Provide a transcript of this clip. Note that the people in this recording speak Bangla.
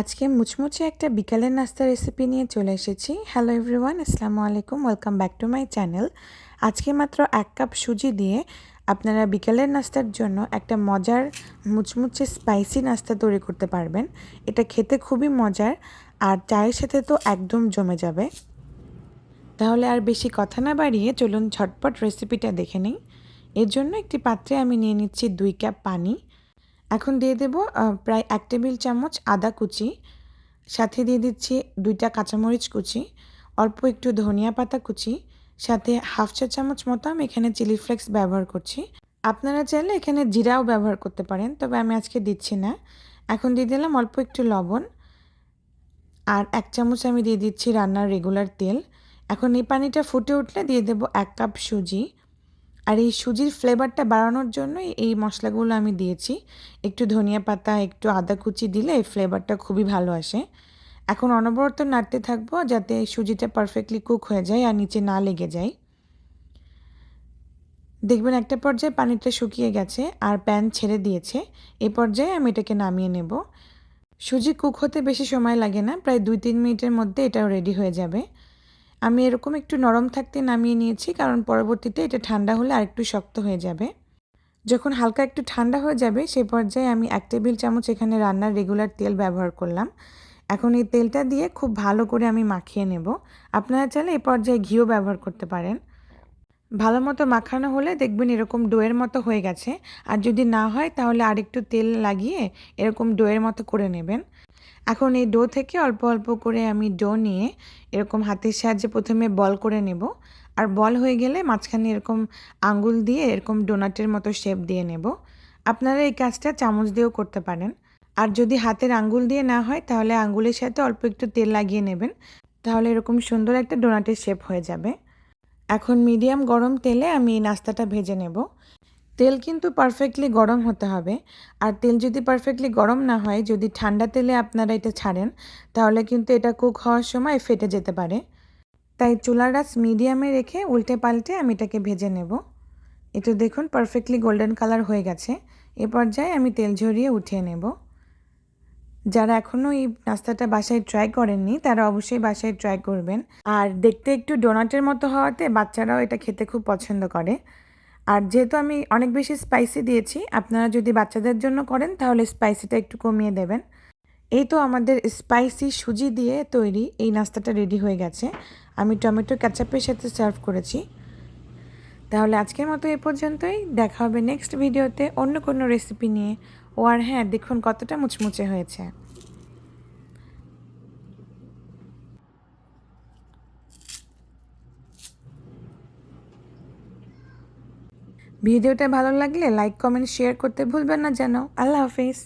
আজকে মুচমুচে একটা বিকালের নাস্তা রেসিপি নিয়ে চলে এসেছি। হ্যালো এভরিওয়ান আসসালামু আলাইকুম welcome back to my channel আজকে মাত্র এক কাপ সুজি দিয়ে আপনারা বিকালের নাস্তার জন্য একটা মজার, মুচমুচে স্পাইসি নাস্তা তৈরি করতে পারবেন। এটা খেতে খুবই মজার, আর চায়ের সাথে তো একদম জমে যাবে। তাহলে আর বেশি কথা না বাড়িয়ে চলুন ঝটপট রেসিপিটা দেখে নিই। এর জন্য একটি পাত্রে আমি নিয়ে নিচ্ছি দুই কাপ পানি। এখন দিয়ে দেব প্রায় এক টেবিল চামচ আদা কুচি, সাথে দিয়ে দিচ্ছি দুইটা কাঁচামরিচ কুচি, অল্প একটু ধনিয়া পাতা কুচি, সাথে হাফ চা চামচ মতো আমি এখানে চিলি ফ্লেক্স ব্যবহার করছি। আপনারা চাইলে এখানে জিরাও ব্যবহার করতে পারেন, তবে আমি আজকে দিচ্ছি না। এখন দিয়ে দিলাম অল্প একটু লবণ, আর এক চামচ আমি দিয়ে দিচ্ছি রান্নার রেগুলার তেল। এখন এই পানিটা ফুটে উঠলে দিয়ে দেব এক কাপ সুজি। আর এই সুজির ফ্লেভারটা বাড়ানোর জন্য এই মশলাগুলো আমি দিয়েছি। একটু ধনিয়া পাতা, একটু আদা কুচি দিলে এই ফ্লেভারটা খুবই ভালো আসে। এখন অনবরত নাড়তে থাকব যাতে সুজিটা পারফেক্টলি কুক হয়ে যায় আর নিচে না লেগে যায়। দেখবেন একটা পর্যায়ে পানিটা শুকিয়ে গেছে আর প্যান ছেড়ে দিয়েছে। এ পর্যায়ে আমি এটাকে নামিয়ে নেব। সুজি কুক হতে বেশি সময় লাগে না, প্রায় দুই তিন মিনিটের মধ্যে এটাও রেডি হয়ে যাবে। আমি এরকম একটু নরম থাকতে নামিয়ে নিয়েছি, কারণ পরবর্তীতে এটা ঠান্ডা হলে আরেকটু শক্ত হয়ে যাবে। যখন হালকা একটু ঠান্ডা হয়ে যাবে, সে পর্যায়ে আমি এক টেবিল চামচ এখানে রান্নার রেগুলার তেল ব্যবহার করলাম। এখন এই তেলটা দিয়ে খুব ভালো করে আমি মাখিয়ে নেব। আপনারা চাইলে এ পর্যায়ে ঘিও ব্যবহার করতে পারেন। ভালো মতো মাখানো হলে দেখবেন এরকম ডোয়ের মতো হয়ে গেছে। আর যদি না হয়, তাহলে আরেকটু তেল লাগিয়ে এরকম ডোয়ের মতো করে নেবেন। এখন এই ডো থেকে অল্প অল্প করে আমি ডো নিয়ে এরকম হাতের সাহায্যে প্রথমে বল করে নেব। আর বল হয়ে গেলে মাঝখানে এরকম আঙ্গুল দিয়ে এরকম ডোনাটের মতো শেপ দিয়ে নেব। আপনারা এই কাজটা চামচ দিয়েও করতে পারেন। আর যদি হাতের আঙ্গুল দিয়ে না হয়, তাহলে আঙ্গুলের সাথে অল্প একটু তেল লাগিয়ে নেবেন। তাহলে এরকম সুন্দর একটা ডোনাটের শেপ হয়ে যাবে। এখন মিডিয়াম গরম তেলে আমি এই নাস্তাটা ভেজে নেব। তেল কিন্তু পারফেক্টলি গরম হতে হবে। আর তেল যদি পারফেক্টলি গরম না হয়, যদি ঠান্ডা তেলে আপনারা এটা ছাড়েন, তাহলে কিন্তু এটা কুক হওয়ার সময় ফেটে যেতে পারে। তাই চুলার রাস মিডিয়ামে রেখে উল্টে পাল্টে আমি এটাকে ভেজে নেব। এটা দেখুন পারফেক্টলি গোল্ডেন কালার হয়ে গেছে। এ পর্যায়ে আমি তেল ঝরিয়ে উঠিয়ে নেব। যারা এখনও এই নাস্তাটা বাসায় ট্রাই করেননি, তারা অবশ্যই বাসায় ট্রাই করবেন। আর দেখতে একটু ডোনাটের মতো হওয়াতে বাচ্চারাও এটা খেতে খুব পছন্দ করে। আর যেহেতু আমি অনেক বেশি স্পাইসি দিয়েছি, আপনারা যদি বাচ্চাদের জন্য করেন, তাহলে স্পাইসিটা একটু কমিয়ে দেবেন। এই তো আমাদের স্পাইসি সুজি দিয়ে তৈরি এই নাস্তাটা রেডি হয়ে গেছে। আমি টমেটো ক্যাচাপের সাথে সার্ভ করেছি। তাহলে আজকের মতো এ পর্যন্তই। দেখা হবে নেক্সট ভিডিওতে অন্য কোনো রেসিপি নিয়ে। ও আর হ্যাঁ দেখুন কতটা মুচমুচে হয়েছে। ভিডিওটা ভালো লাগলে লাইক কমেন্ট শেয়ার করতে ভুলবেন না যেন। আল্লাহ হাফিজ।